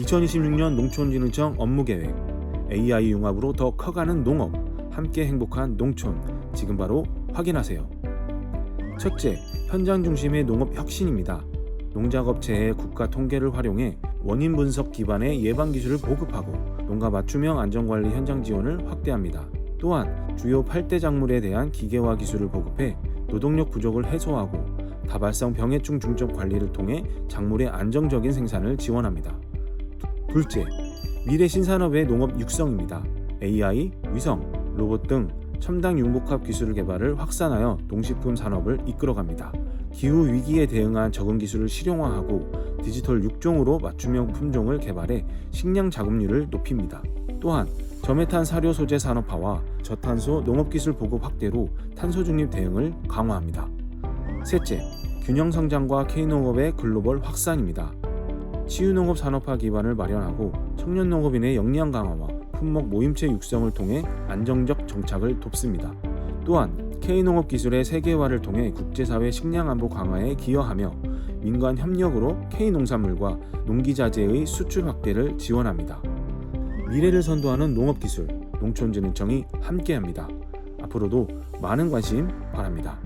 2026년 농촌진흥청 업무계획 AI 융합으로 더 커가는 농업 함께 행복한 농촌 지금 바로 확인하세요. 첫째, 현장 중심의 농업 혁신입니다. 농작업체의 국가 통계를 활용해 원인 분석 기반의 예방 기술을 보급하고 농가 맞춤형 안전관리 현장 지원을 확대합니다. 또한 주요 8대 작물에 대한 기계화 기술을 보급해 노동력 부족을 해소하고 다발성 병해충 중점 관리를 통해 작물의 안정적인 생산을 지원합니다. 둘째, 미래 신산업의 농업 육성입니다. AI, 위성, 로봇 등 첨단 융복합 기술 개발을 확산하여 농식품 산업을 이끌어갑니다. 기후 위기에 대응한 적응 기술을 실용화하고 디지털 육종으로 맞춤형 품종을 개발해 식량 자급률을 높입니다. 또한 저메탄 사료 소재 산업화와 저탄소 농업 기술 보급 확대로 탄소 중립 대응을 강화합니다. 셋째, 균형 성장과 K농업의 글로벌 확산입니다. 치유농업 산업화 기반을 마련하고 청년 농업인의 역량 강화와 품목 모임체 육성을 통해 안정적 정착을 돕습니다. 또한 K농업 기술의 세계화를 통해 국제사회 식량 안보 강화에 기여하며 민간 협력으로 K농산물과 농기자재의 수출 확대를 지원합니다. 미래를 선도하는 농업 기술, 농촌진흥청이 함께합니다. 앞으로도 많은 관심 바랍니다.